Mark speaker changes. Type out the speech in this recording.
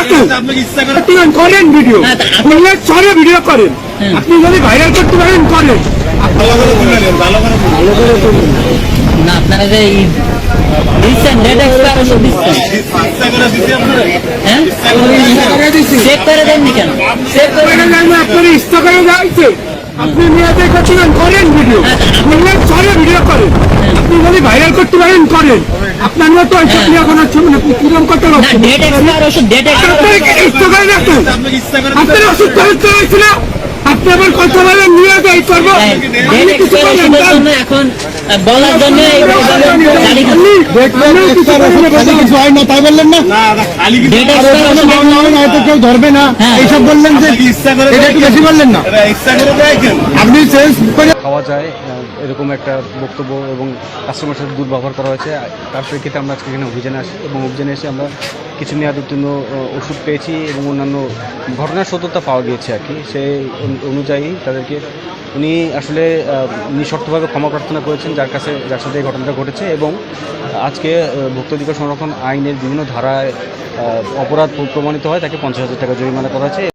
Speaker 1: করতে করেন ভিডিও চলে ভিডিও করেন। আপনি যদি ভাইরাল করতে পারেন করেন।
Speaker 2: না আপনারা যে দিচ্ছেন দিচ্ছেন হ্যাঁ? চেক করে দেননি কেন? চেক করে
Speaker 1: করে আপনার ইচ্ছা করে যাইছে আপনি করতে করেন ভিডিও চলে ভিডিও করেন আপনি যদি ভাইরাল করতে পারেন করেন। আপনার মতো এইসব নিয়ে কোনো ছবি না কিরম করতে আপনার ইচ্ছা করে আপনার খরচ হয়েছিল? আপনি আবার কথা বলেন করব
Speaker 2: এখন বলার জন্য
Speaker 1: কিছু
Speaker 3: হয় না তাই বললেন না? হয়তো কেউ ধরবে না। এইসব বললেন যে এটা একটু বেশি বললেন না। আপনি চেঞ্জ করে
Speaker 4: যায় এরকম একটা বক্তব্য এবং কাস্টমার সাথে দুর্ব্যবহার করা হয়েছে। তার প্রেক্ষিতে আমরা আজকে এখানে অভিযানে আসি এবং অভিযানে এসে আমরা কিছু মেয়াদের জন্য ওষুধ পেয়েছি এবং অন্যান্য ঘটনার সত্যতা পাওয়া গিয়েছে আর কি। সেই অনুযায়ী তাদেরকে উনি আসলে নিঃশর্তভাবে ক্ষমা প্রার্থনা করেছেন, যার কাছে, যার সাথে এই ঘটনাটা ঘটেছে এবং আজকে ভুক্তাধিকার সংরক্ষণ আইনের বিভিন্ন ধারায় অপরাধ প্রমাণিত হয়, তাকে পঞ্চাশ হাজার টাকা জরিমানা করা হয়েছে।